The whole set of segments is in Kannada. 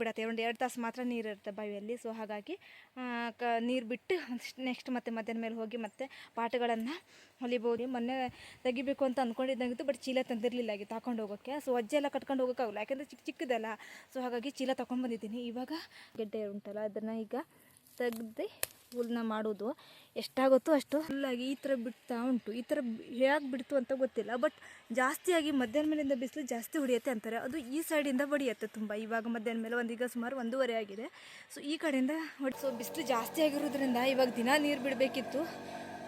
ಬಿಡತ್ತೆ. ಒಂದು ಎರಡು ತಾಸು ಮಾತ್ರ ನೀರು ಇರುತ್ತೆ ಬಾವಿಯಲ್ಲಿ. ಸೊ ಹಾಗಾಗಿ ಕ, ನೀರು ಬಿಟ್ಟು ನೆಕ್ಸ್ಟ್ ಮತ್ತೆ ಮಧ್ಯಾಹ್ನ ಮೇಲೆ ಹೋಗಿ ಮತ್ತೆ ಪಾಠಗಳನ್ನು ಹೊಲಿಬೋದು. ಮೊನ್ನೆ ತೆಗಿಬೇಕು ಅಂತ ಅಂದ್ಕೊಂಡಿದ್ದಾಗಿತ್ತು ಬಟ್ ಚೀಲ ತಂದಿರಲಿಲ್ಲ ಆಗಿತ್ತು ತಗೊಂಡು ಹೋಗೋಕ್ಕೆ ಸೊ ಅಜ್ಜಿ ಎಲ್ಲ ಕಟ್ಕೊಂಡು ಹೋಗೋಕ್ಕಾಗಲ್ಲ ಯಾಕೆಂದರೆ ಚಿಕ್ಕ ಚಿಕ್ಕದಲ್ಲ. ಸೊ ಹಾಗಾಗಿ ಚೀಲ ತೊಗೊಂಡ್ಬಂದಿದ್ದೀನಿ ಇವಾಗ ಗೆಡ್ಡೆ ಉಂಟಲ್ಲ, ಅದನ್ನು ಈಗ ತೆಗ್ದು ಹುಲ್ನ ಮಾಡೋದು. ಎಷ್ಟಾಗುತ್ತೋ ಅಷ್ಟು ಫುಲ್ಲಾಗಿ ಈ ಥರ ಬಿಡ್ತಾ ಉಂಟು. ಈ ಥರ ಹೇಗೆ ಬಿಡ್ತು ಅಂತ ಗೊತ್ತಿಲ್ಲ. ಬಟ್ ಜಾಸ್ತಿಯಾಗಿ ಮಧ್ಯಾಹ್ನ ಮೇಲಿಂದ ಬಿಸಿಲು ಜಾಸ್ತಿ ಹೊಡಿಯುತ್ತೆ ಅಂತಾರೆ. ಅದು ಈ ಸೈಡಿಂದ ಬಡಿಯುತ್ತೆ ತುಂಬ. ಇವಾಗ ಮಧ್ಯಾಹ್ನ ಮೇಲೆ ಒಂದೀಗ ಸುಮಾರು ಒಂದೂವರೆ ಆಗಿದೆ. ಸೊ ಈ ಕಡೆಯಿಂದ ಸೊ ಬಿಸಿಲು ಜಾಸ್ತಿ ಆಗಿರೋದ್ರಿಂದ ಇವಾಗ ದಿನ ನೀರು ಬಿಡಬೇಕಿತ್ತು.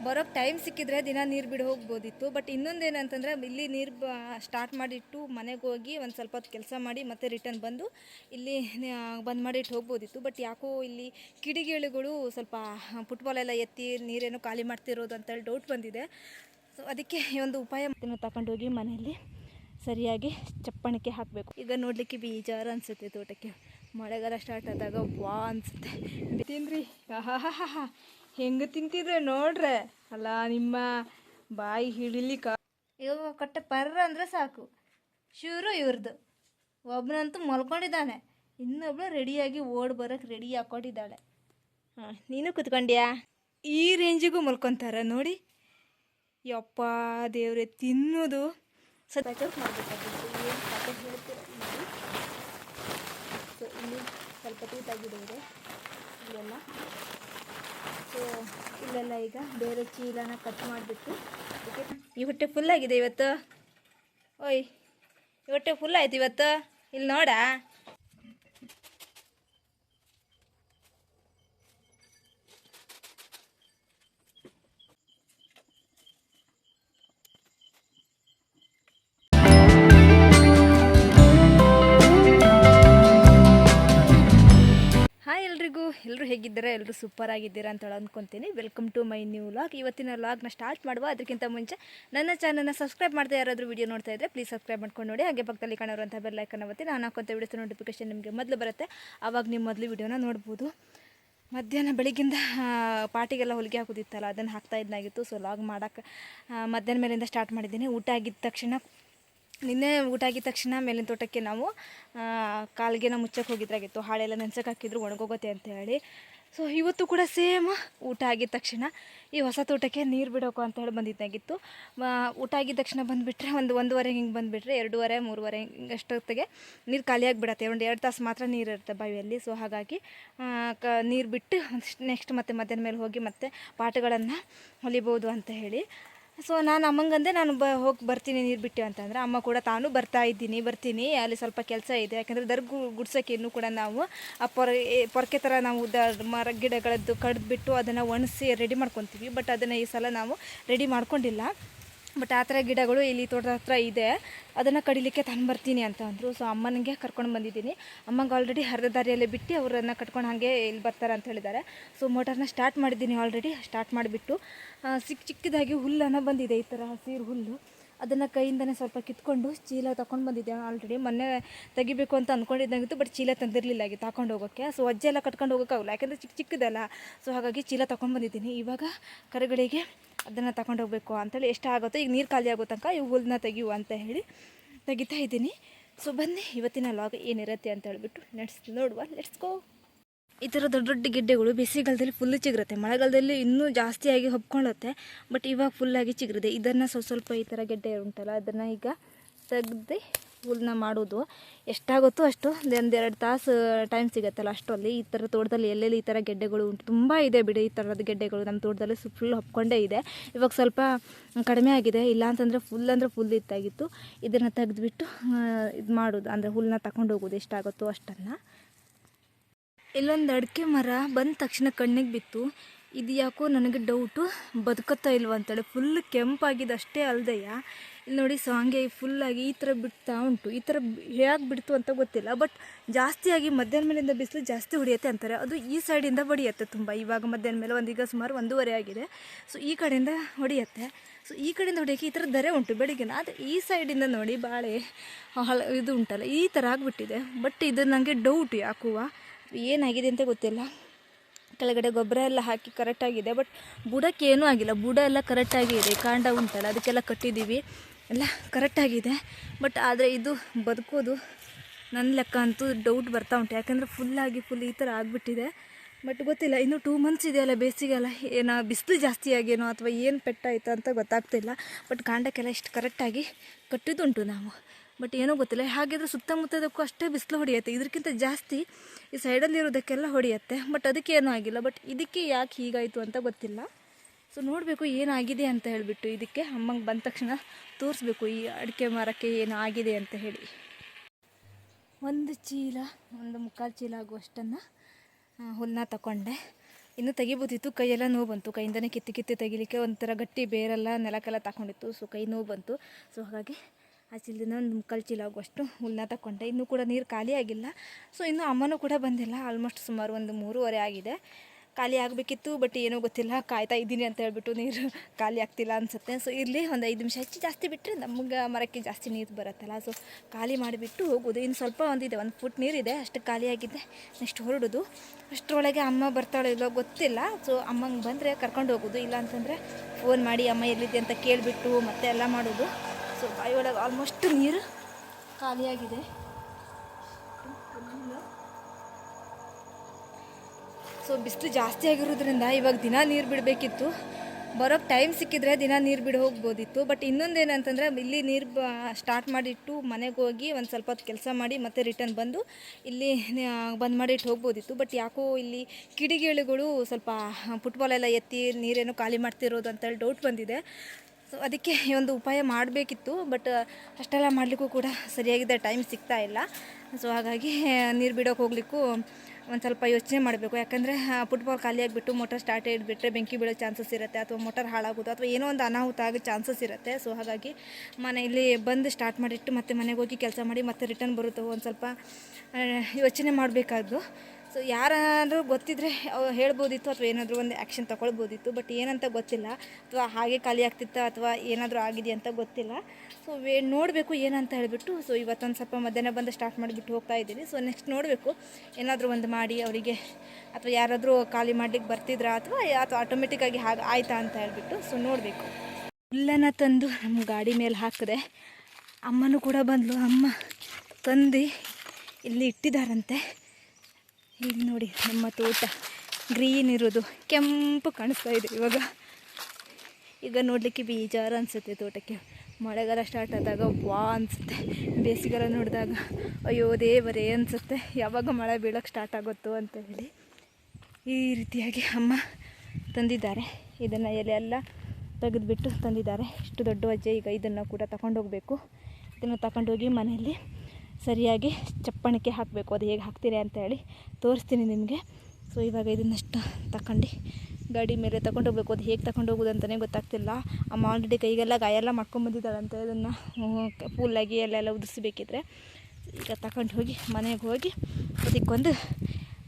ಬರೋಕ್ಕೆ ಟೈಮ್ ಸಿಕ್ಕಿದ್ರೆ ದಿನ ನೀರು ಬಿಡಿ ಹೋಗ್ಬೋದಿತ್ತು. ಬಟ್ ಇನ್ನೊಂದೇನಂತಂದರೆ ಇಲ್ಲಿ ನೀರು ಬ ಸ್ಟಾರ್ಟ್ ಮಾಡಿಟ್ಟು ಮನೆಗೆ ಹೋಗಿ ಒಂದು ಸ್ವಲ್ಪ ಹೊತ್ತು ಕೆಲಸ ಮಾಡಿ ಮತ್ತೆ ರಿಟರ್ನ್ ಬಂದು ಇಲ್ಲಿ ಬಂದ್ ಮಾಡಿಟ್ಟು ಹೋಗ್ಬೋದಿತ್ತು. ಬಟ್ ಯಾಕೋ ಇಲ್ಲಿ ಕಿಡಿಗೇಳುಗಳು ಸ್ವಲ್ಪ ಫುಟ್ಬಾಲ್ ಎಲ್ಲ ಎತ್ತಿ ನೀರೇನು ಖಾಲಿ ಮಾಡ್ತಿರೋದು ಅಂತೇಳಿ ಡೌಟ್ ಬಂದಿದೆ. ಸೊ ಅದಕ್ಕೆ ಈ ಒಂದು ಉಪಾಯ ತಗೊಂಡೋಗಿ ಮನೆಯಲ್ಲಿ ಸರಿಯಾಗಿ ಚಪ್ಪಣಿಕೆ ಹಾಕಬೇಕು. ಈಗ ನೋಡಲಿಕ್ಕೆ ಬೇಜಾರು ಅನಿಸುತ್ತೆ ತೋಟಕ್ಕೆ. ಮಳೆಗಾಲ ಸ್ಟಾರ್ಟ್ ಆದಾಗ ವಾ ಅನಿಸುತ್ತೆ. ತಿನ್ರಿ. ಆಹಾಹಾಹಾ ಹೆಂಗೆ ತಿಂತಿದ್ರೆ ನೋಡ್ರೆ? ಅಲ್ಲ ನಿಮ್ಮ ಬಾಯಿ ಹಿಡಿಲಿ ಇವಾಗ ಕಟ್ಟೆ ಪರ್ರ ಅಂದರೆ ಸಾಕು. ಶೂರು ಇವ್ರದ್ದು ಒಬ್ಬನಂತೂ ಮಲ್ಕೊಂಡಿದ್ದಾನೆ. ಇನ್ನೊಬ್ಳು ರೆಡಿಯಾಗಿ ಓಡ್ ಬರೋಕ್ಕೆ ರೆಡಿ ಹಾಕೊಂಡಿದ್ದಾಳೆ. ಹಾಂ ನೀನು ಕುತ್ಕೊಂಡ್ಯಾ? ಈ ರೇಂಜಿಗೂ ಮಲ್ಕೊತಾರೆ ನೋಡಿ. ಯಪ್ಪ ದೇವ್ರೆ ತಿನ್ನೋದು. ಸ್ವಲ್ಪ ಮಾಡಬೇಕಾಗಿತ್ತು. ಇಲ್ಲಿ. ಸ್ವಲ್ಪ ತೂತಾಗಿದೆ ಇದೆ ಇಲ್ಲೆಲ್ಲ. ಸೊ ಇಲ್ಲೆಲ್ಲ ಈಗ ಬೇರೆ ಚೀಲನ ಕಟ್ ಮಾಡಿಬಿಟ್ಟು ಈ ಹೊಟ್ಟೆ ಫುಲ್ ಆಗಿದೆ ಇವತ್ತು. ಓಯ್, ಈ ಹೊಟ್ಟೆ ಫುಲ್ ಆಯ್ತು ಇವತ್ತು. ಇಲ್ಲಿ ನೋಡಾ? ಎಲ್ಲರೂ ಹೇಗಿದ್ದೀರಾ? ಎಲ್ಲರೂ ಸೂಪರ್ ಆಗಿದ್ದೀರಾ ಅಂತ ಅಂದ್ಕೊತೀನಿ. Welcome to my new vlog ಇವತ್ತಿನ ಲಾಗ್ನ ಸ್ಟಾರ್ಟ್ ಮಾಡುವ. ಅದಕ್ಕಿಂತ ಮುಂಚೆ ನನ್ನ ಚಾನಲ್ನ ಸಬ್ಸ್ಕ್ರೈಬ್ ಮಾಡ್ತಾ ಯಾರಾದರೂ ವೀಡಿಯೋ ನೋಡ್ತಾ ಇದ್ದರೆ ಪ್ಲೀಸ್ ಸಬ್ಸ್ಕ್ರೈಬ್ ಮಾಡ್ಕೊಂಡು ನೋಡಿ. ಹಾಗೆ ಪಕ್ಕದಲ್ಲಿ ಕಾಣೋರಂಥ ಬೆಲ್ ಐಕನ್ ಅವತ್ತಿ ನಾನು ಹಾಕೋಂಥ ವಿಡಿಯೋಸ್ ನೋಟಿಫಿಕೇಶನ್ ನಿಮಗೆ ಮೊದಲು ಬರುತ್ತೆ. ಆವಾಗ ನೀವು ಮೊದಲು ವಿಡಿಯೋನ ನೋಡ್ಬೋದು. ಮಧ್ಯಾಹ್ನ ಬೆಳಗಿಂದ ಪಾರ್ಟಿಗೆಲ್ಲ ಹೊಲಿಗೆ ಹಾಕೋದಿತ್ತಲ್ಲ, ಅದನ್ನು ಹಾಕ್ತಾ ಇದ್ದಾಗಿತ್ತು ಸೊ ಲಾಗ್ ಮಾಡೋಕ್ಕೆ ಮಧ್ಯಾಹ್ನ ಮೇಲಿಂದ ಸ್ಟಾರ್ಟ್ ಮಾಡಿದ್ದೀನಿ. ಊಟ ಆಗಿದ್ದ ತಕ್ಷಣ ನಿನ್ನೆ ಊಟ ಆಗಿದ ತಕ್ಷಣ ಮೇಲಿನ ತೋಟಕ್ಕೆ ನಾವು ಆ, ಕಾಲ್ಗೆನ ಮುಚ್ಚಕ್ಕೆ ಹೋಗಿದ್ರಾಗಿತ್ತು. ಹಾಳೆಲ್ಲ ನೆನ್ಸಕ್ಕೆ ಹಾಕಿದ್ರು ಒಣಗೋಗುತ್ತೆ ಅಂತ ಹೇಳಿ. ಸೊ ಇವತ್ತು ಕೂಡ ಸೇಮ್ ಊಟ ಆಗಿದ ತಕ್ಷಣ ಈ ಹೊಸ ತೋಟಕ್ಕೆ ನೀರು ಬಿಡೋಕು ಅಂತ ಹೇಳಿ ಬಂದಿದ್ದಾಗಿತ್ತು. ಊಟ ಆಗಿದ ತಕ್ಷಣ ಬಂದುಬಿಟ್ರೆ ಒಂದು ಒಂದೂವರೆ ಹಿಂಗೆ ಬಂದುಬಿಟ್ರೆ ಎರಡೂವರೆ ಮೂರುವರೆ ಹಿಂಗೆ ಅಷ್ಟೊತ್ತಿಗೆ ನೀರು ಖಾಲಿಯಾಗಿ ಬಿಡತ್ತೆ ಒಂದು ಎರಡು ತಾಸು ಮಾತ್ರ ನೀರು ಇರುತ್ತೆ ಬಾವಿಯಲ್ಲಿ. ಸೊ ಹಾಗಾಗಿ ಕ ನೀರು ಬಿಟ್ಟು ನೆಕ್ಸ್ಟ್ ಮತ್ತೆ ಮಧ್ಯಾಹ್ನ ಮೇಲೆ ಹೋಗಿ ಮತ್ತೆ ಪಾಠಗಳನ್ನು ಹೊಲಿಬೋದು ಅಂತ ಹೇಳಿ. ಸೊ ನಾನು ಅಮ್ಮಂಗಂದೆ ನಾನು ಬ, ಹೋಗಿ ಬರ್ತೀನಿ ನೀರು ಬಿಟ್ಟು ಅಂತಂದ್ರೆ, ಅಮ್ಮ ಕೂಡ ತಾನು ಬರ್ತಾ ಇದ್ದೀನಿ, ಬರ್ತೀನಿ, ಅಲ್ಲಿ ಸ್ವಲ್ಪ ಕೆಲಸ ಇದೆ. ಯಾಕಂದರೆ ದರ್ಗು ಗುಡ್ಸೋಕೆ ಇನ್ನೂ ಕೂಡ ನಾವು, ಆ ಪೊರ ಪೊರಕೆ ಥರ ನಾವು ದ, ಮರ, ಗಿಡಗಳದ್ದು ಕಡ್ದುಬಿಟ್ಟು ಅದನ್ನು ಒಣಸಿ ರೆಡಿ ಮಾಡ್ಕೊತೀವಿ. ಬಟ್ ಅದನ್ನು ಈ ಸಲ ನಾವು ರೆಡಿ ಮಾಡ್ಕೊಂಡಿಲ್ಲ. ಬಟ್ ಆ ಥರ ಗಿಡಗಳು ಇಲ್ಲಿ ತೋಟದ ಹತ್ರ ಇದೆ. ಅದನ್ನು ಕಡಿಲಿಕ್ಕೆ ತಂದು ಬರ್ತೀನಿ ಅಂತ ಅಂದರು. ಸೊ ಅಮ್ಮನಿಗೆ ಕರ್ಕೊಂಡು ಬಂದಿದ್ದೀನಿ. ಅಮ್ಮಂಗೆ ಆಲ್ರೆಡಿ ಅರ್ಧ ದಾರಿಯಲ್ಲೇ ಬಿಟ್ಟು ಅವರನ್ನು ಕಟ್ಕೊಂಡು ಹಾಗೆ ಇಲ್ಲಿ ಬರ್ತಾರೆ ಅಂತ ಹೇಳಿದ್ದಾರೆ. ಸೊ ಮೋಟರ್ನ ಸ್ಟಾರ್ಟ್ ಮಾಡಿದ್ದೀನಿ ಆಲ್ರೆಡಿ ಸ್ಟಾರ್ಟ್ ಮಾಡಿಬಿಟ್ಟು ಚಿಕ್ಕ ಚಿಕ್ಕದಾಗಿ ಹುಲ್ಲನ್ನು ಬಂದಿದೆ ಈ ಥರ ಹಸಿರು ಹುಲ್ಲು. ಅದನ್ನು ಕೈಯಿಂದನೇ ಸ್ವಲ್ಪ ಕಿತ್ಕೊಂಡು ಚೀಲ ತಗೊಂಡು ಬಂದಿದ್ದೆ ಆಲ್ರೆಡಿ ಮೊನ್ನೆ ತೆಗಿಬೇಕು ಅಂತ ಅಂದ್ಕೊಂಡಿದ್ದಾಗಿತ್ತು ಬಟ್ ಚೀಲ ತಂದಿರಲಿಲ್ಲ ಆಗಿತ್ತು ಹಾಕೊಂಡು ಹೋಗೋಕ್ಕೆ ಸೊ ಅಜ್ಜಿ ಎಲ್ಲ ಕಟ್ಕೊಂಡು ಹೋಗೋಕ್ಕಾಗಲ್ಲ ಯಾಕೆಂದರೆ ಚಿಕ್ಕ ಚಿಕ್ಕದಲ್ಲ. ಸೊ ಹಾಗಾಗಿ ಚೀಲ ತೊಗೊಂಡ್ಬಂದಿದ್ದೀನಿ ಇವಾಗ ಕರೆಗಳಿಗೆ ಅದನ್ನು ತಗೊಂಡು ಹೋಗಬೇಕು ಅಂತೇಳಿ ಎಷ್ಟಾಗುತ್ತೋ ಈಗ ನೀರು ಖಾಲಿ ಆಗೋ ತನಕ ಈ ಹುಲ್ಲನ್ನ ತೆಗಿಯುವ ಅಂತ ಹೇಳಿ ತೆಗಿತಾ ಇದ್ದೀನಿ. ಸೊ ಬನ್ನಿ, ಇವತ್ತಿನ ಲಾಗ್ ಏನಿರುತ್ತೆ ಅಂತ ಹೇಳ್ಬಿಟ್ಟು ನೆಟ್ಸ್ ನೋಡುವ. ಲೆಟ್ಸ್ ಗೋ ಈ ಥರ ದೊಡ್ಡ ದೊಡ್ಡ ಗೆಡ್ಡೆಗಳು ಬೇಸಿಗೆಗಾಲದಲ್ಲಿ ಫುಲ್ಲು ಚಿಗುರುತ್ತೆ. ಮಳೆಗಾಲದಲ್ಲಿ ಇನ್ನೂ ಜಾಸ್ತಿಯಾಗಿ ಹೊಬ್ಕೊಳ್ಳುತ್ತೆ ಬಟ್ ಇವಾಗ ಫುಲ್ಲಾಗಿ ಚಿಗುರಿದೆ. ಇದನ್ನು ಸ್ವಲ್ಪ ಸ್ವಲ್ಪ ಈ ಥರ ಗೆಡ್ಡೆ ಉಂಟಲ್ಲ, ಅದನ್ನು ಈಗ ತೆಗ್ದು ಹುಲ್ಲನ್ನ ಮಾಡೋದು. ಎಷ್ಟಾಗುತ್ತೋ ಅಷ್ಟು, ಒಂದು ಎರಡು ತಾಸು ಟೈಮ್ ಸಿಗುತ್ತಲ್ಲ ಅಷ್ಟರಲ್ಲಿ ಈ ಥರ ತೋಟದಲ್ಲಿ ಎಲ್ಲೆಲ್ಲಿ ಈ ಥರ ಗೆಡ್ಡೆಗಳು ಉಂಟು, ತುಂಬ ಇದೆ ಬಿಡಿ ಈ ಥರದ ಗೆಡ್ಡೆಗಳು ನಮ್ಮ ತೋಟದಲ್ಲಿ ಫುಲ್ ಹಬ್ಕೊಂಡೇ ಇದೆ. ಇವಾಗ ಸ್ವಲ್ಪ ಕಡಿಮೆ ಆಗಿದೆ, ಇಲ್ಲ ಅಂತಂದರೆ ಫುಲ್ ಅಂದರೆ ಫುಲ್ ಇತ್ತಾಗಿತ್ತು. ಇದನ್ನು ತೆಗೆದುಬಿಟ್ಟು ಇದು ಮಾಡೋದು, ಅಂದರೆ ಹುಲ್ಲನ್ನ ತಗೊಂಡು ಹೋಗೋದು ಎಷ್ಟಾಗುತ್ತೋ ಅಷ್ಟನ್ನು. ಇಲ್ಲೊಂದು ಅಡಿಕೆ ಮರ ಬಂದ ತಕ್ಷಣ ಕಣ್ಣಿಗೆ ಬಿತ್ತು. ಇದು ಯಾಕೋ ನನಗೆ ಡೌಟು ಬದುಕತ್ತಾ ಇಲ್ವ ಅಂತೇಳಿ. ಫುಲ್ ಕೆಂಪಾಗಿದೆ ಅಷ್ಟೇ ಅಲ್ದೆಯ ಇಲ್ಲಿ ನೋಡಿ ಸಾಂಗೆ ಫುಲ್ಲಾಗಿ ಈ ಥರ ಬಿಡ್ತಾ ಉಂಟು. ಈ ಥರ ಹೇಗೆ ಬಿಡ್ತು ಅಂತ ಗೊತ್ತಿಲ್ಲ. ಬಟ್ ಜಾಸ್ತಿಯಾಗಿ ಮಧ್ಯಾಹ್ನ ಮೇಲಿಂದ ಬಿಸಿಲು ಜಾಸ್ತಿ ಹೊಡಿಯುತ್ತೆ ಅಂತಾರೆ. ಅದು ಈ ಸೈಡಿಂದ ಹೊಡಿಯುತ್ತೆ ತುಂಬ. ಇವಾಗ ಮಧ್ಯಾಹ್ನ ಮೇಲೆ ಒಂದೀಗ ಸುಮಾರು ಒಂದೂವರೆ ಆಗಿದೆ. ಸೊ ಈ ಕಡೆಯಿಂದ ಹೊಡಿಯುತ್ತೆ. ಸೊ ಈ ಕಡೆಯಿಂದ ಹೊಡಿಯೋಕ್ಕೆ ಈ ಥರ ದರೆ ಉಂಟು ಬೆಳಿಗ್ಗೆನ. ಆದರೆ ಈ ಸೈಡಿಂದ ನೋಡಿ ಬಾಳೆ ಹಳ ಇದು ಉಂಟಲ್ಲ, ಈ ಥರ ಆಗಿಬಿಟ್ಟಿದೆ. ಬಟ್ ಇದು ನನಗೆ ಡೌಟ್ ಯಾಕುವ? ಏನಾಗಿದೆ ಅಂತ ಗೊತ್ತಿಲ್ಲ. ಕೆಳಗಡೆ ಗೊಬ್ಬರ ಎಲ್ಲ ಹಾಕಿ ಕರೆಕ್ಟಾಗಿದೆ ಬಟ್ ಬುಡಕ್ಕೆ ಏನೂ ಆಗಿಲ್ಲ. ಬುಡ ಎಲ್ಲ ಕರೆಕ್ಟಾಗಿ ಇದೆ. ಕಾಂಡ ಉಂಟಲ್ಲ, ಅದಕ್ಕೆಲ್ಲ ಕಟ್ಟಿದ್ದೀವಿ. ಎಲ್ಲ ಕರೆಕ್ಟಾಗಿದೆ ಬಟ್ ಆದರೆ ಇದು ಬದುಕೋದು ನನ್ನ ಲೆಕ್ಕ ಅಂತೂ ಡೌಟ್ ಬರ್ತಾ ಉಂಟು. ಯಾಕಂದರೆ ಫುಲ್ಲಾಗಿ ಫುಲ್ ಈ ಥರ ಆಗಿಬಿಟ್ಟಿದೆ. ಬಟ್ ಗೊತ್ತಿಲ್ಲ, ಇನ್ನು ಟೂ ಮಂತ್ಸ್ ಇದೆಯಲ್ಲ ಬೇಸಿಗೆಲ್ಲ ಏನೋ ಬಿಸಿಲು ಜಾಸ್ತಿ ಆಗೇನೋ ಅಥವಾ ಏನು ಪೆಟ್ಟಾಯಿತು ಅಂತ ಗೊತ್ತಾಗ್ತಿಲ್ಲ. ಬಟ್ ಕಾಂಡಕ್ಕೆಲ್ಲ ಇಷ್ಟು ಕರೆಕ್ಟಾಗಿ ಕಟ್ಟಿದ್ದುಂಟು ನಾವು. ಬಟ್ ಏನೋ ಗೊತ್ತಿಲ್ಲ. ಹಾಗಿದ್ರೆ ಸುತ್ತಮುತ್ತದಕ್ಕೂ ಅಷ್ಟೇ ಬಿಸಿಲು ಹೊಡೆಯುತ್ತೆ. ಇದಕ್ಕಿಂತ ಜಾಸ್ತಿ ಈ ಸೈಡಲ್ಲಿರೋದಕ್ಕೆಲ್ಲ ಹೊಡೆಯುತ್ತೆ. ಬಟ್ ಅದಕ್ಕೆ ಏನೂ ಆಗಿಲ್ಲ. ಬಟ್ ಇದಕ್ಕೆ ಯಾಕೆ ಹೀಗಾಯಿತು ಅಂತ ಗೊತ್ತಿಲ್ಲ. ಸೊ ನೋಡಬೇಕು ಏನಾಗಿದೆ ಅಂತ ಹೇಳಿಬಿಟ್ಟು ಇದಕ್ಕೆ ಅಮ್ಮಂಗೆ ಬಂದ ತಕ್ಷಣ ತೋರಿಸ್ಬೇಕು ಈ ಅಡಿಕೆ ಮರಕ್ಕೆ ಏನು ಆಗಿದೆ ಅಂತ ಹೇಳಿ. ಒಂದು ಚೀಲ, ಒಂದು ಮುಕ್ಕಾಲು ಚೀಲ ಆಗುವಷ್ಟನ್ನು ಹುಲ್ಲನ್ನ ತಗೊಂಡೆ ಇನ್ನು ತೆಗಿಬೋದಿತ್ತು. ಕೈಯೆಲ್ಲ ನೋವು ಬಂತು. ಕೈಯಿಂದನೇ ಕಿತ್ತಿ ಕಿತ್ತಿ ತೆಗಿಲಿಕ್ಕೆ ಒಂಥರ ಗಟ್ಟಿ ಬೇರೆಲ್ಲ ನೆಲಕ್ಕೆಲ್ಲ ತಗೊಂಡಿತ್ತು. ಸೊ ಕೈ ನೋವು ಬಂತು. ಸೊ ಹಾಗಾಗಿ ಆ ಚೀಲದಿಂದ ಒಂದು ಮುಕ್ಕಾಲು ಚೀಲ ಆಗುವಷ್ಟು ಹುಲ್ಲನ್ನ ತಗೊಂಡೆ ಇನ್ನೂ ಕೂಡ ನೀರು ಖಾಲಿ ಆಗಿಲ್ಲ. ಸೊ ಇನ್ನೂ ಅಮ್ಮನೂ ಕೂಡ ಬಂದಿಲ್ಲ. ಆಲ್ಮೋಸ್ಟ್ ಸುಮಾರು ಒಂದು ಮೂರುವರೆ ಆಗಿದೆ. ಖಾಲಿ ಆಗಬೇಕಿತ್ತು ಬಟ್ ಏನೋ ಗೊತ್ತಿಲ್ಲ. ಕಾಯ್ತಾ ಇದ್ದೀನಿ ಅಂತ ಹೇಳ್ಬಿಟ್ಟು ನೀರು ಖಾಲಿ ಆಗ್ತಿಲ್ಲ ಅನಿಸುತ್ತೆ. ಸೊ ಇರಲಿ, ಒಂದು ಐದು ನಿಮಿಷ ಹೆಚ್ಚು ಜಾಸ್ತಿ ಬಿಟ್ಟರೆ ನಮಗೆ ಮರಕ್ಕೆ ಜಾಸ್ತಿ ನೀರು ಬರುತ್ತಲ್ಲ. ಸೊ ಖಾಲಿ ಮಾಡಿಬಿಟ್ಟು ಹೋಗೋದು ಇನ್ನು ಸ್ವಲ್ಪ ಒಂದಿದೆ, ಒಂದು ಫುಟ್ ನೀರಿದೆ. ಅಷ್ಟು ಖಾಲಿಯಾಗಿದೆ ನೆಕ್ಸ್ಟ್ ಹೊರಡೋದು. ಅಷ್ಟರೊಳಗೆ ಅಮ್ಮ ಬರ್ತಾಳೋ ಇಲ್ಲೋ ಗೊತ್ತಿಲ್ಲ. ಸೊ ಅಮ್ಮಂಗೆ ಬಂದರೆ ಕರ್ಕೊಂಡು ಹೋಗೋದು ಇಲ್ಲ ಅಂತಂದರೆ ಫೋನ್ ಮಾಡಿ, ಅಮ್ಮ ಎಲ್ಲಿದೆ ಅಂತ ಕೇಳಿಬಿಟ್ಟು ಮತ್ತೆ ಎಲ್ಲ ಮಾಡೋದು ಸೊ ಬಾಯಿ ಒಳಗೆ ಆಲ್ಮೋಸ್ಟ್ ನೀರು ಖಾಲಿಯಾಗಿದೆ. ಸೊ ಬಿಸಿಲು ಜಾಸ್ತಿ ಆಗಿರೋದ್ರಿಂದ ಇವಾಗ ದಿನ ನೀರು ಬಿಡಬೇಕಿತ್ತು. ಬರೋಕ್ಕೆ ಟೈಮ್ ಸಿಕ್ಕಿದ್ರೆ ದಿನ ನೀರು ಬಿಡ ಹೋಗ್ಬೋದಿತ್ತು. ಬಟ್ ಇನ್ನೊಂದೇನಂತಂದರೆ ಇಲ್ಲಿ ನೀರು ಬ ಸ್ಟಾರ್ಟ್ ಮಾಡಿಟ್ಟು ಮನೆಗೆ ಹೋಗಿ ಒಂದು ಸ್ವಲ್ಪ ಹೊತ್ತು ಕೆಲಸ ಮಾಡಿ ಮತ್ತೆ ರಿಟರ್ನ್ ಬಂದು ಇಲ್ಲಿ ಬಂದ್ ಮಾಡಿಟ್ಟು ಹೋಗ್ಬೋದಿತ್ತು. ಬಟ್ ಯಾಕೋ ಇಲ್ಲಿ ಕಿಡಿಗೇಳುಗಳು ಸ್ವಲ್ಪ ಫುಟ್ಬಾಲ್ ಎಲ್ಲ ಎತ್ತಿ ನೀರೇನೋ ಖಾಲಿ ಮಾಡ್ತಿರೋದು ಅಂತೇಳಿ ಡೌಟ್ ಬಂದಿದೆ. ಸೊ ಅದಕ್ಕೆ ಈ ಒಂದು ಉಪಾಯ ಮಾಡಬೇಕಿತ್ತು ಬಟ್ ಅಷ್ಟೆಲ್ಲ ಮಾಡಲಿಕ್ಕೂ ಕೂಡ ಸರಿಯಾಗಿದ್ದ ಟೈಮ್ ಸಿಗ್ತಾ ಇಲ್ಲ. ಸೊ ಹಾಗಾಗಿ, ನೀರು ಬಿಡೋಕೆ ಹೋಗ್ಲಿಕ್ಕೂ ಒಂದು ಸ್ವಲ್ಪ ಯೋಚನೆ ಮಾಡಬೇಕು. ಯಾಕಂದರೆ ಫುಟ್ಬಾಲ್ ಖಾಲಿಯಾಗಿಬಿಟ್ಟು ಮೋಟರ್ ಸ್ಟಾರ್ಟ್ ಇಟ್ಬಿಟ್ರೆ ಬೆಂಕಿ ಬೀಳೋ ಚಾನ್ಸಸ್ ಇರುತ್ತೆ, ಅಥವಾ ಮೋಟರ್ ಹಾಳಾಗೋದು, ಅಥವಾ ಏನೋ ಒಂದು ಅನಾಹುತ ಆಗೋ ಚಾನ್ಸಸ್ ಇರುತ್ತೆ. ಸೊ ಹಾಗಾಗಿ ಮನೆಯಲ್ಲಿ ಬಂದು ಸ್ಟಾರ್ಟ್ ಮಾಡಿಟ್ಟು ಮತ್ತೆ ಮನೆಗೆ ಹೋಗಿ ಕೆಲಸ ಮಾಡಿ ಮತ್ತೆ ರಿಟರ್ನ್ ಬರುತ್ತೋ ಒಂದು ಸ್ವಲ್ಪ ಯೋಚನೆ ಮಾಡಬೇಕಾದ್ದು. ಸೊ ಯಾರಾದರೂ ಗೊತ್ತಿದ್ದರೆ ಹೇಳ್ಬೋದಿತ್ತು ಅಥವಾ ಏನಾದರೂ ಒಂದು ಆ್ಯಕ್ಷನ್ ತೊಗೊಳ್ಬೋದಿತ್ತು ಬಟ್ ಏನಂತ ಗೊತ್ತಿಲ್ಲ. ಅಥವಾ ಹಾಗೆ ಖಾಲಿ ಆಗ್ತಿತ್ತಾ ಅಥವಾ ಏನಾದರೂ ಆಗಿದೆ ಅಂತ ಗೊತ್ತಿಲ್ಲ. ಸೊ ವೇ, ನೋಡಬೇಕು ಏನಂತ ಹೇಳಿಬಿಟ್ಟು ಸೊ ಇವತ್ತೊಂದು ಸ್ವಲ್ಪ ಮಧ್ಯಾಹ್ನ ಬಂದು ಸ್ಟಾರ್ಟ್ ಮಾಡಿಬಿಟ್ಟು ಹೋಗ್ತಾ ಇದ್ದೀನಿ. ಸೊ ನೆಕ್ಸ್ಟ್ ನೋಡಬೇಕು ಏನಾದರೂ ಒಂದು ಮಾಡಿ ಅವರಿಗೆ, ಅಥವಾ ಯಾರಾದರೂ ಖಾಲಿ ಮಾಡ್ಲಿಕ್ಕೆ ಬರ್ತಿದ್ರಾ ಅಥವಾ ಅಥವಾ ಆಟೋಮೆಟಿಕ್ಕಾಗಿ ಹಾಗೆ ಆಯ್ತಾ ಅಂತ ಹೇಳಿಬಿಟ್ಟು ಸೊ ನೋಡಬೇಕು. ಹುಲ್ಲನ್ನು ತಂದು ನಮ್ಮ ಗಾಡಿ ಮೇಲೆ ಹಾಕಿದೆ. ಅಮ್ಮನೂ ಕೂಡ ಬಂದಳು ಅಮ್ಮ ತಂದು ಇಲ್ಲಿ ಇಟ್ಟಿದ್ದಾರಂತೆ ಇಲ್ಲಿ ನೋಡಿ ನಮ್ಮ ತೋಟ. ಗ್ರೀನ್ ಇರೋದು. ಕೆಂಪು ಕಾಣಿಸ್ತಾ ಇದೆ ಇವಾಗ. ಈಗ ನೋಡಲಿಕ್ಕೆ ಬೇಜಾರು ಅನಿಸುತ್ತೆ ತೋಟಕ್ಕೆ. ಮಳೆಗಾಲ ಸ್ಟಾರ್ಟ್ ಆದಾಗ ವಾ ಅನಿಸುತ್ತೆ. ಬೇಸಿಗೆಲ್ಲ ನೋಡಿದಾಗ ಅಯ್ಯೋ ದೇವರೇ ಅನಿಸುತ್ತೆ. ಯಾವಾಗ ಮಳೆ ಬೀಳೋಕ್ಕೆ ಸ್ಟಾರ್ಟ್ ಆಗುತ್ತೋ ಅಂತ ಹೇಳಿ ಈ ರೀತಿಯಾಗಿ ಅಮ್ಮ ತಂದಿದ್ದಾರೆ. ಇದನ್ನು ಎಲೆಲ್ಲ ತೆಗೆದುಬಿಟ್ಟು ತಂದಿದ್ದಾರೆ. ಇಷ್ಟು ದೊಡ್ಡ ಅಜ್ಜೆ ಈಗ ಇದನ್ನು ಕೂಡ ತಗೊಂಡೋಗ್ಬೇಕು. ಇದನ್ನು ತಗೊಂಡೋಗಿ ಮನೆಯಲ್ಲಿ ಸರಿಯಾಗಿ ಚಪ್ಪಣಿಕೆ ಹಾಕಬೇಕು. ಅದು ಹೇಗೆ ಹಾಕ್ತೀರಿ ಅಂತ ಹೇಳಿ ತೋರಿಸ್ತೀನಿ ನಿಮಗೆ. ಸೊ ಇವಾಗ ಇದನ್ನಷ್ಟು ತಗೊಂಡು ಗಾಡಿ ಮೇಲೆ ತಗೊಂಡು ಹೋಗ್ಬೇಕು. ಅದು ಹೇಗೆ ತಗೊಂಡು ಹೋಗೋದು ಅಂತಲೇ ಗೊತ್ತಾಗ್ತಿಲ್ಲ. ಅಮ್ಮ ಆಲ್ರೆಡಿ ಕೈಗೆಲ್ಲ ಗಾಯ ಎಲ್ಲ ಮಾಡ್ಕೊಂಬಂದಿದ್ದಾಳಂತೆ ಅದನ್ನು ಫುಲ್ಲಾಗಿ ಎಲ್ಲೆಲ್ಲ ಉದಿಸ್ಬೇಕಿದ್ರೆ ಈಗ ತಗೊಂಡು ಹೋಗಿ ಮನೆಗೆ ಹೋಗಿ ಅದಕ್ಕೊಂದು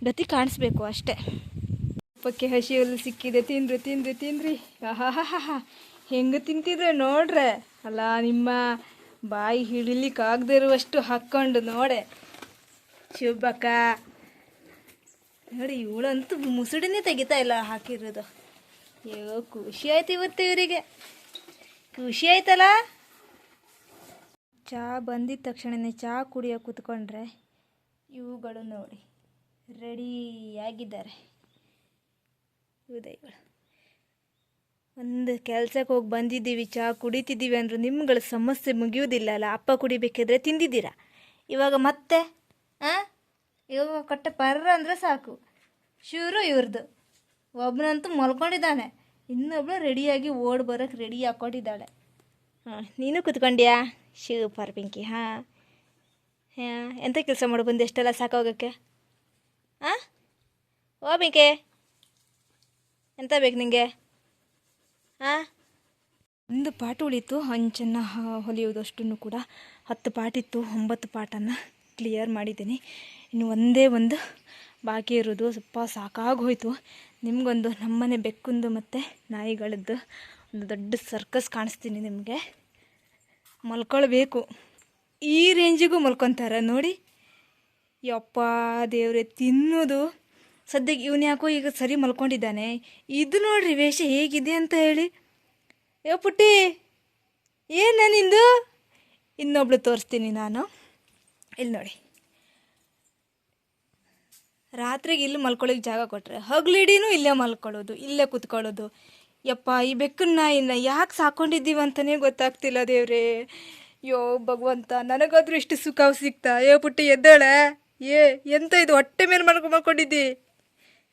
ಗತಿ ಕಾಣಿಸ್ಬೇಕು ಅಷ್ಟೇ. ಪಕ್ಕೆ ಹಸಿ ಹುಲ್ಲು ಸಿಕ್ಕಿದೆ, ತಿನ್ರಿ ತಿನ್ರಿ ತಿನ್ರಿ. ಹಾ ಹೆಂಗೆ ತಿಂತಿದ್ರೆ ನೋಡ್ರೆ. ಅಲ್ಲ ನಿಮ್ಮ ಬಾಯಿ ಹಿಡಿಲಿಕ್ಕೆ ಆಗದೆ ಇರುವಷ್ಟು ಹಾಕ್ಕೊಂಡು ನೋಡೆ. ಶಿವಬಕ್ಕ ನೋಡಿ, ಇವಳಂತೂ ಮುಸುಡಿನೇ ತೆಗಿತಾ ಇಲ್ಲ ಹಾಕಿರೋದು. ಅಯ್ಯೋ, ಖುಷಿ ಆಯ್ತು ಇವತ್ತು ಇವರಿಗೆ. ಖುಷಿ ಆಯ್ತಲ್ಲ? ಚಹಾ ಬಂದಿದ್ದ ತಕ್ಷಣನೇ ಚಹಾ ಕುಡಿಯೋ ಕೂತ್ಕೊಂಡ್ರೆ ಇವುಗಳು ನೋಡಿ. ರೆಡಿಯಾಗಿದ್ದಾರೆ ಉದಯಗಳು ಒಂದು ಕೆಲ್ಸಕ್ಕೆ ಹೋಗಿ ಬಂದಿದ್ದೀವಿ ಚಹಾ ಕುಡಿತಿದ್ದೀವಿ ಅಂದ್ರೆ ನಿಮ್ಗಳ ಸಮಸ್ಯೆ ಮುಗಿಯೋದಿಲ್ಲ ಅಲ್ಲ ಅಪ್ಪ ಕುಡಿಬೇಕಿದ್ರೆ ತಿಂದಿದ್ದೀರಾ? ಇವಾಗ ಮತ್ತೆ ಹಾಂ ಇವಾಗ ಕಟ್ಟೆ ಪರ್ರ ಅಂದರೆ ಸಾಕು. ಶುರು ಇವ್ರದ್ದು ಒಬ್ಬನಂತೂ ಮಲ್ಕೊಂಡಿದ್ದಾನೆ. ಇನ್ನೊಬ್ಳು ರೆಡಿಯಾಗಿ ಓಡ್ ಬರೋಕ್ಕೆ ರೆಡಿ ಹಾಕೊಂಡಿದ್ದಾಳೆ. ಹಾಂ, ನೀನು ಕೂತ್ಕೊಂಡ್ಯಾ? ಶಿವಪಾರ್ ಪಿಂಕಿ, ಹಾಂ. ಹಾಂ ಎಂಥ ಕೆಲಸ ಮಾಡು, ಬಂದು ಎಷ್ಟೆಲ್ಲ ಸಾಕೋಗಕ್ಕೆ ಹಾಂ ಓ, ಪಿಂಕೆ. ಎಂತ ಬೇಕು ನಿಂಗೆ? ಹಾಂ ಒಂದು ಪಾಠ ಉಳಿತು ಹಂಚನ್ನು ಹೊಲಿಯುವುದಷ್ಟು ಕೂಡ ಹತ್ತು ಪಾಠಿತ್ತು ಒಂಬತ್ತು ಪಾಟನ್ನು ಕ್ಲಿಯರ್ ಮಾಡಿದ್ದೀನಿ. ಇನ್ನು ಒಂದೇ ಒಂದು ಬಾಕಿ ಇರೋದು ಸ್ವಲ್ಪ ಸಾಕಾಗೋಯ್ತು ನಿಮಗೊಂದು, ನಮ್ಮನೆ ಬೆಕ್ಕೊಂದು ಮತ್ತು ನಾಯಿಗಳದ್ದು ಒಂದು ದೊಡ್ಡ ಸರ್ಕಸ್ ಕಾಣಿಸ್ತೀನಿ ನಿಮಗೆ. ಮಲ್ಕೊಳ್ಬೇಕು. ಈ ರೇಂಜಿಗೂ ಮಲ್ಕೊತಾರೆ ನೋಡಿ. ಯಪ್ಪ ದೇವ್ರೆ, ತಿನ್ನೋದು. ಸದ್ಯಕ್ಕೆ ಇವನು ಯಾಕೋ ಈಗ ಸರಿ ಮಲ್ಕೊಂಡಿದ್ದಾನೆ. ಇದು ನೋಡ್ರಿ ವೇಷ ಹೇಗಿದೆ ಅಂತ ಹೇಳಿ. ಯೋ ಪುಟ್ಟಿ, ಏನ ನಿಂದು? ಇನ್ನೊಬ್ಳು ತೋರಿಸ್ತೀನಿ ನಾನು. ಇಲ್ಲಿ ನೋಡಿ. ರಾತ್ರಿಗೆ ಇಲ್ಲಿ ಮಲ್ಕೊಳ್ಳೋಕೆ ಜಾಗ ಕೊಟ್ಟರೆ ಹಗ್ಲಿಡೀನೂ ಇಲ್ಲೇ ಮಲ್ಕೊಳ್ಳೋದು, ಇಲ್ಲೇ ಕುತ್ಕೊಳ್ಳೋದು. ಯಪ್ಪ, ಈ ಬೆಕ್ಕನ್ನ ನಾಯಿನ ಯಾಕೆ ಸಾಕೊಂಡಿದ್ದೀವಿ ಅಂತಲೇ ಗೊತ್ತಾಗ್ತಿಲ್ಲ ದೇವ್ರೇ. ಯೋ ಭಗವಂತ, ನನಗಾದ್ರೂ ಇಷ್ಟು ಸುಖ ಸಿಗ್ತಾ? ಏ ಪುಟ್ಟಿ, ಎದ್ದಾಳೆ. ಏ, ಎಂತ ಇದು ಹೊಟ್ಟೆ ಮೇಲೆ ಮಲ್ಕೊ ಮಲ್ಕೊಂಡಿದ್ದಿ?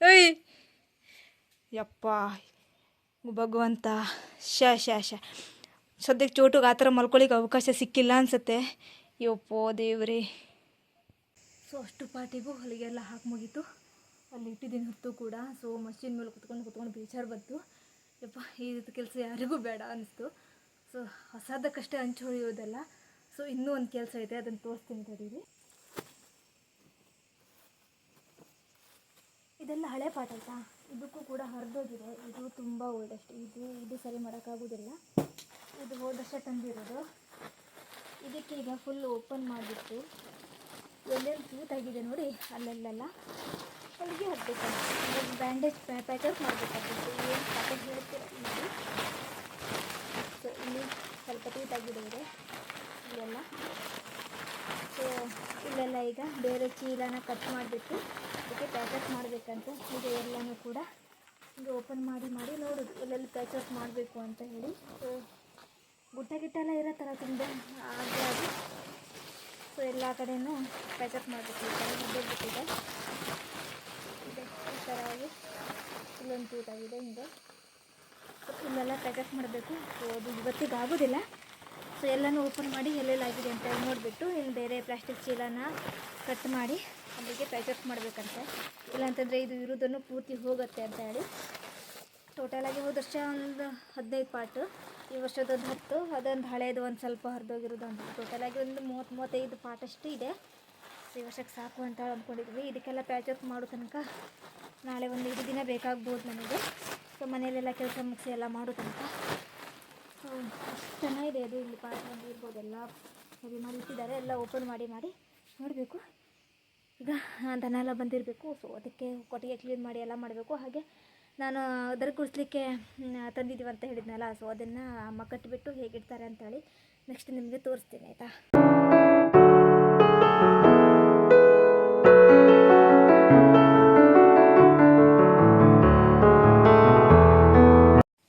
ಏಯ್. ಯಪ್ಪ, ಭಗವಂತ ಶ ಶ ಶ ಸದ್ಯಕ್ಕೆ ಚೋಟುಗೆ ಆ ಥರ ಮಲ್ಕೊಳ್ಳಿಕ್ಕೆ ಅವಕಾಶ ಸಿಕ್ಕಿಲ್ಲ ಅನ್ಸುತ್ತೆ. ಯಪ್ಪೋ ದೇವ್ರಿ. ಸೊ ಅಷ್ಟು ಪಾಟಿಗೂ ಹೊಲಿಗೆಲ್ಲ ಹಾಕಿ ಮುಗೀತು. ಅಲ್ಲಿ ಇಟ್ಟಿದ್ದೀನಿ ಹೊತ್ತು ಕೂಡ. ಸೊ ಮಷಿನ್ ಮೇಲೆ ಕುತ್ಕೊಂಡು ಕುತ್ಕೊಂಡು ಬೇಜಾರು ಬಂತು. ಯಪ್ಪ, ಈ ರೀತಿ ಕೆಲಸ ಯಾರಿಗೂ ಬೇಡ ಅನಿಸ್ತು. ಸೊ ಹೊಸದಕ್ಕಷ್ಟೇ ಹಂಚು ಹೊಳೆಯೋದಲ್ಲ ಸೊ ಇನ್ನೂ ಒಂದು ಕೆಲಸ ಇದೆ, ಅದನ್ನು ತೋರಿಸ್ತೀನಿ ತಡೀರಿ. ಇದೆಲ್ಲ ಹಳೆ ಪಾಠ ಆಯ್ತಾ? ಇದಕ್ಕೂ ಕೂಡ ಹರಿದೋಗಿದೆ. ಇದು ತುಂಬ ಅಷ್ಟೇ. ಇದು ಇದು ಸರಿ ಮಾಡೋಕ್ಕಾಗೋದಿಲ್ಲ. ಇದು ಹೋದ ವರ್ಷ ತಂದಿರೋದು. ಇದಕ್ಕೆ ಈಗ ಫುಲ್ ಓಪನ್ ಮಾಡಿಬಿಟ್ಟು ಎಲ್ಲೆಲ್ಲಿ ತೂತಾಗಿದೆ ನೋಡಿ, ಅಲ್ಲೆಲ್ಲೆಲ್ಲ ಅಲ್ಲಿಗೆ ಹಾಕಬೇಕು ಬ್ಯಾಂಡೇಜ್ ಪ್ಯಾಕಪ್ ಮಾಡಬೇಕಾಗಿತ್ತು. ಏನು ಪ್ಯಾಕೇಜ್ ಹೇಳ್ತೀರ ಸೊ ಇಲ್ಲಿ ಸ್ವಲ್ಪ ತೂತಾಗಿದೆ ಇದೆ ಇಲ್ಲೆಲ್ಲ. ಸೊ ಇಲ್ಲೆಲ್ಲ ಈಗ ಬೇರೆ ಚೀಲನ ಕಟ್ ಮಾಡಿಬಿಟ್ಟು ಅದಕ್ಕೆ ಪ್ಯಾಕಪ್ ಮಾಡಬೇಕಂತ ಈಗ ಎಲ್ಲನೂ ಕೂಡ ಈಗ ಓಪನ್ ಮಾಡಿ ಮಾಡಿ ನೋಡೋದು, ಎಲ್ಲೆಲ್ಲಿ ಪ್ಯಾಕಪ್ ಮಾಡಬೇಕು ಅಂತ ಹೇಳಿ. ಸೊ ಗುಡ್ಡ ಗಿಟ್ಟ ಎಲ್ಲ ಇರೋ ಥರ ತುಂಬ ಆಗಿ ಸೊ ಎಲ್ಲ ಕಡೆಯೂ ಪ್ಯಾಕಪ್ ಮಾಡಬೇಕು ಈ ಥರ ಇದೆ, ಈ ಥರ ಆಗಿ ಇಲ್ಲೊಂದು ತೂತಾಗಿದೆ ಹಿಂಗೆ. ಇಲ್ಲೆಲ್ಲ ಪ್ಯಾಕಪ್ ಮಾಡಬೇಕು. ಸೊ ಅದು ಇವತ್ತಿಗೆ ಆಗೋದಿಲ್ಲ ಸೊ ಎಲ್ಲನೂ ಓಪನ್ ಮಾಡಿ ಎಲ್ಲೆಲ್ಲಾಗಿದೆ ಅಂತ ನೋಡಿಬಿಟ್ಟು ಇಲ್ಲಿ ಬೇರೆ ಪ್ಲಾಸ್ಟಿಕ್ ಚೀಲನ ಕಟ್ ಮಾಡಿ ಅಲ್ಲಿಗೆ ಪ್ಯಾಕಪ್ ಮಾಡಬೇಕಂತೆ. ಇಲ್ಲಾಂತಂದರೆ ಇದು ಇರೋದನ್ನು ಪೂರ್ತಿ ಹೋಗುತ್ತೆ ಅಂತ ಹೇಳಿ. ಟೋಟಲಾಗಿ ಹೋದ ವರ್ಷ ಒಂದು ಹದಿನೈದು ಪಾಟು ಈ ವರ್ಷದೊಂದು ಹತ್ತು, ಅದೊಂದು ಹಳೆಯದು ಒಂದು ಸ್ವಲ್ಪ ಹರಿದೋಗಿರೋದು ಅಂತ. ಟೋಟಲಾಗಿ ಒಂದು ಮೂವತ್ತು, ಮೂವತ್ತೈದು ಪಾಟಷ್ಟು ಇದೆ. ಈ ವರ್ಷಕ್ಕೆ ಸಾಕು ಅಂತ ಅಂದ್ಕೊಂಡಿದ್ವಿ. ಇದಕ್ಕೆಲ್ಲ ಪ್ಯಾಚಪ್ ಮಾಡೋ ತನಕ ನಾಳೆ ಒಂದು ಇಡೀ ದಿನ ಬೇಕಾಗ್ಬೋದು ನನಗೆ ಸೊ ಮನೆಯಲ್ಲೆಲ್ಲ ಕೆಲಸ ಮುಗಿಸಿ ಎಲ್ಲ ಮಾಡೋ ತನಕ. ಚೆನ್ನಾಗಿದೆ ಅದು ಇಲ್ಲಿ ಪಾತ್ರೆ ಇರ್ಬೋದು ಎಲ್ಲ ಸರಿ ಮಾಡಿ ಇಟ್ಟಿದ್ದಾರೆ. ಎಲ್ಲ ಓಪನ್ ಮಾಡಿ ಮಾಡಿ ನೋಡಬೇಕು. ಈಗ ದನ ಎಲ್ಲ ಬಂದಿರಬೇಕು. ಸೊ ಅದಕ್ಕೆ ಕೊಟ್ಟಿಗೆ ಕ್ಲೀನ್ ಮಾಡಿ ಎಲ್ಲ ಮಾಡಬೇಕು. ಹಾಗೆ ನಾನು ದರ ಕುಡಿಸ್ಲಿಕ್ಕೆ ತಂದಿದ್ದೀವಿ ಅಂತ ಹೇಳಿದ್ನಲ್ಲ. ಸೊ ಅದನ್ನು ಅಮ್ಮ ಕಟ್ಟಿಬಿಟ್ಟು ಹೇಗಿಡ್ತಾರೆ ಅಂತೇಳಿ ನೆಕ್ಸ್ಟ್ ನಿಮಗೆ ತೋರಿಸ್ತೀನಿ, ಆಯಿತಾ?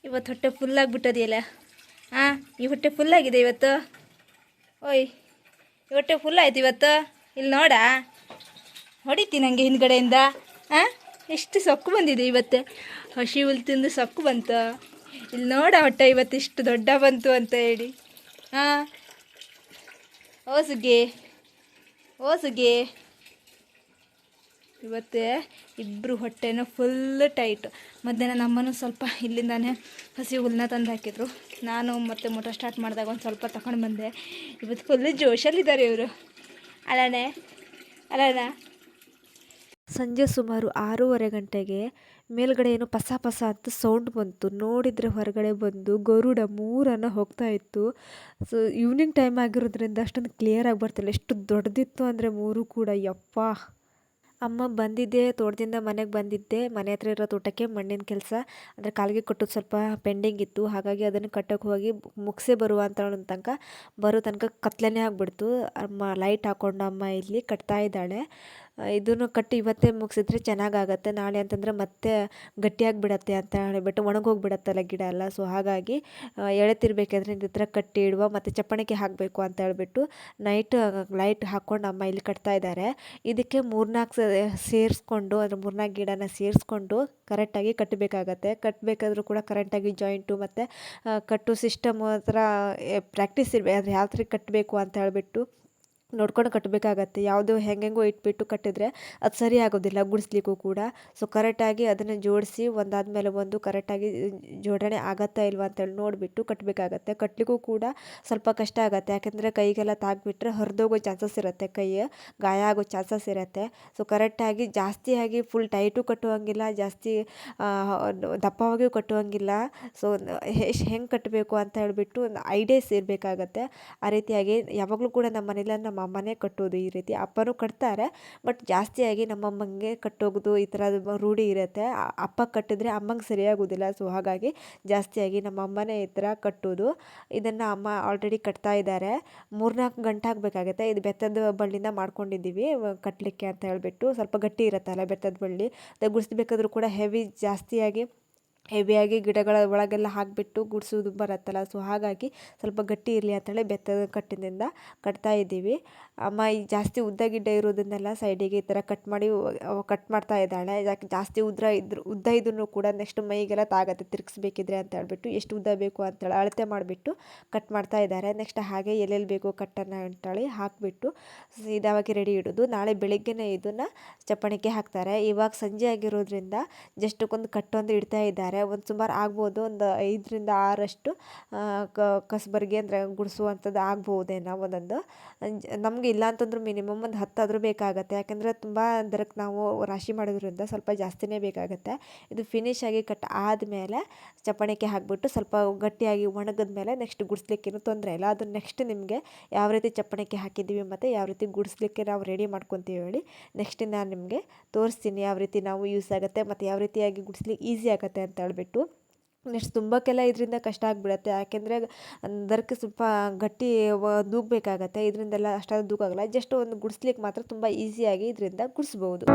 ಇವತ್ತು ಹೊಟ್ಟೆ ಫುಲ್ಲಾಗಿಬಿಟ್ಟದೆಯಲ್ಲ ಹಾಂ ಈ ಹೊಟ್ಟೆ ಫುಲ್ ಆಗಿದೆ ಇವತ್ತು. ಓಯ್, ಈ ಹೊಟ್ಟೆ ಫುಲ್ ಆಯ್ತು ಇವತ್ತು. ಇಲ್ಲಿ ನೋಡ. ಹೊಡಿತಿ ನನಗೆ ಹಿಂದ್ಗಡೆಯಿಂದ. ಹಾಂ ಎಷ್ಟು ಸೊಕ್ಕು ಬಂದಿದೆ ಇವತ್ತು. ಹಸಿ ಹುಲ್ ತಿಂದು ಸೊಕ್ಕು ಬಂತು. ಇಲ್ಲಿ ನೋಡ ಹೊಟ್ಟೆ ಇವತ್ತು ಇಷ್ಟು ದೊಡ್ಡ ಬಂತು ಅಂತ ಹೇಳಿ. ಹಾಂ ಓಸುಗೆ ಓಸುಗೆ ಇವತ್ತೇ ಇಬ್ಬರು ಹೊಟ್ಟೆನೂ ಫುಲ್ ಟೈಟ್ ಮಧ್ಯಾಹ್ನ ನಮ್ಮನ್ನು ಸ್ವಲ್ಪ ಇಲ್ಲಿಂದಾನೆ ಹಸಿ ಹುಲ್ಲನ್ನ ತಂದು ಹಾಕಿದ್ರು. ನಾನು ಮತ್ತೆ ಮೋಟರ್ ಸ್ಟಾರ್ಟ್ ಮಾಡಿದಾಗ ಒಂದು ಸ್ವಲ್ಪ ತಗೊಂಡು ಬಂದೆ. ಇವತ್ತು ಫುಲ್ ಜೋಶಲ್ಲಿದ್ದಾರೆ ಇವರು. ಅಲ್ಲಾನೆ ಅಲ್ಲಣ್ಣ ಸಂಜೆ ಸುಮಾರು ಆರೂವರೆ ಗಂಟೆಗೆ ಮೇಲ್ಗಡೆ ಏನೋ ಪಸ ಪಸ ಅಂತ ಸೌಂಡ್ ಬಂತು. ನೋಡಿದರೆ ಹೊರಗಡೆ ಬಂದು ಗರುಡ ಮೂರನ್ನು ಹೋಗ್ತಾ ಇತ್ತು. ಸೊ ಈವ್ನಿಂಗ್ ಟೈಮ್ ಆಗಿರೋದ್ರಿಂದ ಅಷ್ಟೊಂದು ಕ್ಲಿಯರ್ ಆಗಿ ಬರ್ತಿಲ್ಲ. ಎಷ್ಟು ದೊಡ್ಡದಿತ್ತು ಅಂದರೆ ಮೂರು ಕೂಡ, ಯಪ್ಪ. ಅಮ್ಮ ಬಂದಿದ್ದೆ, ತೋಟದಿಂದ ಮನೆಗೆ ಬಂದಿದ್ದೆ. ಮನೆ ಹತ್ರ ಇರೋ ತೋಟಕ್ಕೆ ಮಣ್ಣಿನ ಕೆಲಸ. ಅಂದರೆ ಕಾಲಿಗೆ ಕಟ್ಟೋದು ಸ್ವಲ್ಪ ಪೆಂಡಿಂಗ್ ಇತ್ತು. ಹಾಗಾಗಿ ಅದನ್ನು ಕಟ್ಟೋಕೆ ಹೋಗಿ ಮುಗಿಸೆ ಬರುವ ಅಂತ ತನಕ ಬರೋ ತನಕ ಕತ್ಲೇ ಆಗಿಬಿಡ್ತು. ಅಮ್ಮ ಲೈಟ್ ಹಾಕ್ಕೊಂಡು ಅಮ್ಮ ಇಲ್ಲಿ ಕಟ್ತಾ ಇದ್ದಾಳೆ. ಇದನ್ನು ಕಟ್ಟಿ ಇವತ್ತೇ ಮುಗಿಸಿದ್ರೆ ಚೆನ್ನಾಗಾಗತ್ತೆ. ನಾಳೆ ಅಂತಂದರೆ ಮತ್ತೆ ಗಟ್ಟಿಯಾಗಿ ಬಿಡತ್ತೆ ಅಂತ ಹೇಳಿಬಿಟ್ಟು ಒಣಗೋಗ್ಬಿಡತ್ತಲ್ಲ ಗಿಡ ಎಲ್ಲ. ಸೊ ಹಾಗಾಗಿ ಎಳೆತಿರ್ಬೇಕಾದ್ರೆ ಈ ಥರ ಕಟ್ಟಿ ಇಡುವ ಮತ್ತು ಚಪ್ಪಣಿಕೆ ಹಾಕಬೇಕು ಅಂತ ಹೇಳ್ಬಿಟ್ಟು ನೈಟ್ ಲೈಟ್ ಹಾಕ್ಕೊಂಡು ಅಮ್ಮ ಇಲ್ಲಿ ಕಟ್ತಾ ಇದ್ದಾರೆ. ಇದಕ್ಕೆ ಮೂರ್ನಾಲ್ಕು ಸೇರಿಸ್ಕೊಂಡು ಅಂದರೆ ಮೂರ್ನಾಲ್ಕು ಗಿಡನ ಸೇರಿಸ್ಕೊಂಡು ಕರೆಕ್ಟಾಗಿ ಕಟ್ಟಬೇಕಾಗತ್ತೆ. ಕಟ್ಟಬೇಕಾದ್ರೂ ಕೂಡ ಕರೆಕ್ಟಾಗಿ ಜಾಯಿಂಟು ಮತ್ತು ಕಟ್ಟು ಸಿಸ್ಟಮ್ ಹತ್ರ ಪ್ರಾಕ್ಟೀಸ್ ಇರಬೇಕು ಅದು ಯಾವ ಥರ ಕಟ್ಟಬೇಕು ಅಂತ ಹೇಳ್ಬಿಟ್ಟು ನೋಡ್ಕೊಂಡು ಕಟ್ಟಬೇಕಾಗತ್ತೆ. ಯಾವುದೋ ಹೆಂಗೆಂಗೋ ಇಟ್ಬಿಟ್ಟು ಕಟ್ಟಿದರೆ ಅದು ಸರಿ ಆಗೋದಿಲ್ಲ, ಗುಡಿಸ್ಲಿಕ್ಕೂ ಕೂಡ. ಸೊ ಕರೆಕ್ಟಾಗಿ ಅದನ್ನು ಜೋಡಿಸಿ ಒಂದಾದ ಮೇಲೆ ಒಂದು ಕರೆಕ್ಟಾಗಿ ಜೋಡಣೆ ಆಗತ್ತಾ ಇಲ್ವಾ ಅಂತೇಳಿ ನೋಡಿಬಿಟ್ಟು ಕಟ್ಟಬೇಕಾಗತ್ತೆ. ಕಟ್ಟಲಿಕ್ಕೂ ಕೂಡ ಸ್ವಲ್ಪ ಕಷ್ಟ ಆಗುತ್ತೆ. ಯಾಕೆಂದರೆ ಕೈಗೆಲ್ಲ ತಾಗ್ಬಿಟ್ರೆ ಹರಿದೋಗೋ ಚಾನ್ಸಸ್ ಇರುತ್ತೆ, ಕೈ ಗಾಯ ಆಗೋ ಚಾನ್ಸಸ್ ಇರುತ್ತೆ. ಸೊ ಕರೆಕ್ಟಾಗಿ ಜಾಸ್ತಿಯಾಗಿ ಫುಲ್ ಟೈಟು ಕಟ್ಟುವಂಗಿಲ್ಲ, ಜಾಸ್ತಿ ದಪ್ಪವಾಗಿಯೂ ಕಟ್ಟುವಂಗಿಲ್ಲ. ಸೊ ಹೆಂಗೆ ಕಟ್ಟಬೇಕು ಅಂತ ಹೇಳಿಬಿಟ್ಟು ಒಂದು ಐಡಿಯಾಸ್ ಇರಬೇಕಾಗತ್ತೆ. ಆ ರೀತಿಯಾಗಿ ಯಾವಾಗಲೂ ಕೂಡ ನಮ್ಮ ಮನೇಲಿ ನಮ್ಮ ನಮ್ಮ ಅಮ್ಮನೇ ಕಟ್ಟೋದು ಈ ರೀತಿ. ಅಪ್ಪನೂ ಕಟ್ತಾರೆ, ಬಟ್ ಜಾಸ್ತಿಯಾಗಿ ನಮ್ಮ ಅಮ್ಮಂಗೆ ಕಟ್ಟೋಗೋದು ಈ ಥರ ರೂಢಿ ಇರುತ್ತೆ. ಅಪ್ಪ ಕಟ್ಟಿದ್ರೆ ಅಮ್ಮಂಗೆ ಸರಿಯಾಗೋದಿಲ್ಲ. ಸೊ, ಹಾಗಾಗಿ ಜಾಸ್ತಿಯಾಗಿ ನಮ್ಮ ಅಮ್ಮನೇ ಈ ಥರ ಕಟ್ಟೋದು. ಇದನ್ನು ಅಮ್ಮ ಆಲ್ರೆಡಿ ಕಟ್ತಾ ಇದ್ದಾರೆ. ಮೂರ್ನಾಲ್ಕು ಗಂಟೆ ಆಗಬೇಕಾಗತ್ತೆ. ಇದು ಬೆತ್ತದ ಬಳ್ಳಿನ ಮಾಡ್ಕೊಂಡಿದ್ದೀವಿ ಕಟ್ಟಲಿಕ್ಕೆ ಅಂತ ಹೇಳಿಬಿಟ್ಟು. ಸ್ವಲ್ಪ ಗಟ್ಟಿ ಇರುತ್ತಲ್ಲ ಬೆತ್ತದ ಬಳ್ಳಿ. ಅದು ಗುಡಿಸ್ಬೇಕಾದ್ರೂ ಕೂಡ ಹೆವಿ ಜಾಸ್ತಿಯಾಗಿ ಹೆವಿಯಾಗಿ ಗಿಡಗಳ ಒಳಗೆಲ್ಲ ಹಾಕಿಬಿಟ್ಟು ಗುಡಿಸೋದು ಬರುತ್ತಲ್ಲ. ಸೊ ಹಾಗಾಗಿ ಸ್ವಲ್ಪ ಗಟ್ಟಿ ಇರಲಿ ಅಂತೇಳಿ ಬೆತ್ತದ ಕಟ್ಟಿನಿಂದ ಕಟ್ತಾ ಇದ್ದೀವಿ. ಅಮ್ಮ ಈ ಜಾಸ್ತಿ ಉದ್ದ ಗಿಡ್ಡ ಇರೋದನ್ನೆಲ್ಲ ಸೈಡಿಗೆ ಈ ಥರ ಕಟ್ ಮಾಡಿ ಕಟ್ ಮಾಡ್ತಾ ಇದ್ದಾಳೆ. ಯಾಕೆ ಜಾಸ್ತಿ ಉದ್ರ ಇದ್ರು, ಉದ್ದ ಇದ್ರೂ ಕೂಡ ನೆಕ್ಸ್ಟ್ ಮೈಗೆಲ್ಲ ತಾಗತ್ತೆ, ತಿರುಗಿಸ್ಬೇಕಿದ್ರೆ ಅಂತ ಹೇಳ್ಬಿಟ್ಟು ಎಷ್ಟು ಉದ್ದ ಬೇಕು ಅಂತೇಳಿ ಅಳತೆ ಮಾಡಿಬಿಟ್ಟು ಕಟ್ ಮಾಡ್ತಾ ಇದ್ದಾರೆ. ನೆಕ್ಸ್ಟ್ ಹಾಗೆ ಎಲ್ಲೆಲ್ಲಿ ಬೇಕು ಕಟ್ಟನ್ನು ಅಂತೇಳಿ ಹಾಕಿಬಿಟ್ಟು ಸೀದಾವಾಗಿ ರೆಡಿ ಇಡೋದು. ನಾಳೆ ಬೆಳಿಗ್ಗೆನೇ ಇದನ್ನು ಚಪ್ಪಣಿಕೆ ಹಾಕ್ತಾರೆ. ಇವಾಗ ಸಂಜೆ ಆಗಿರೋದ್ರಿಂದ ಜಸ್ಟ್ಕೊಂದು ಕಟ್ಟೊಂದು ಇಡ್ತಾ ಇದ್ದಾರೆ. ಒಂದು ಸುಮಾರು ಆಗ್ಬೋದು, ಒಂದು ಐದರಿಂದ ಆರಷ್ಟು ಕಸಬರ್ಗಿ ಅಂದರೆ ಗುಡಿಸುವಂಥದ್ದು ಆಗ್ಬೋದೇನೋ ಒಂದೊಂದು. ನಮಗೆ ಇಲ್ಲ ಅಂತಂದ್ರೆ ಮಿನಿಮಮ್ ಒಂದು ಹತ್ತಾದರೂ ಬೇಕಾಗುತ್ತೆ. ಯಾಕಂದರೆ ತುಂಬ ದರಕ್ಕೆ ನಾವು ರಾಶಿ ಮಾಡೋದ್ರಿಂದ ಸ್ವಲ್ಪ ಜಾಸ್ತಿನೇ ಬೇಕಾಗುತ್ತೆ. ಇದು ಫಿನಿಶ್ ಆಗಿ ಕಟ್ ಆದಮೇಲೆ ಚಪ್ಪಣಿಕೆ ಹಾಕಿಬಿಟ್ಟು ಸ್ವಲ್ಪ ಗಟ್ಟಿಯಾಗಿ ಒಣಗಿದ ಮೇಲೆ ನೆಕ್ಸ್ಟ್ ಗುಡಿಸ್ಲಿಕ್ಕೇನು ತೊಂದರೆ ಇಲ್ಲ. ಅದು ನೆಕ್ಸ್ಟ್ ನಿಮಗೆ ಯಾವ ರೀತಿ ಚಪ್ಪಣಿಕೆ ಹಾಕಿದ್ದೀವಿ ಮತ್ತು ಯಾವ ರೀತಿ ಗುಡಿಸ್ಲಿಕ್ಕೆ ನಾವು ರೆಡಿ ಮಾಡ್ಕೊತೀವಿ ಹೇಳಿ ನೆಕ್ಸ್ಟ್ ನಾನು ನಿಮಗೆ ತೋರಿಸ್ತೀನಿ ಯಾವ ರೀತಿ ನಾವು ಯೂಸ್ ಆಗುತ್ತೆ ಮತ್ತು ಯಾವ ರೀತಿಯಾಗಿ ಗುಡಿಸ್ಲಿಕ್ಕೆ ಈಸಿ ಆಗುತ್ತೆ ಅಂತ ಹೇಳ್ಬಿಟ್ಟು ನೆಕ್ಸ್ಟ್ ತುಂಬಕ್ಕೆಲ್ಲ ಇದರಿಂದ ಕಷ್ಟ ಆಗಿಬಿಡತ್ತೆ. ಯಾಕೆಂದರೆ ದರ್ಕ್ ಸ್ವಲ್ಪ ಗಟ್ಟಿ ದೂಗಬೇಕಾಗತ್ತೆ. ಇದರಿಂದೆಲ್ಲ ಅಷ್ಟಾದ ದೂಗಾಗಲ್ಲ ಜಸ್ಟ್ ಒಂದು ಗುಡಿಸ್ಲಿಕ್ಕೆ ಮಾತ್ರ ತುಂಬ ಈಸಿಯಾಗಿ ಇದರಿಂದ ಗುಡಿಸ್ಬೋದು.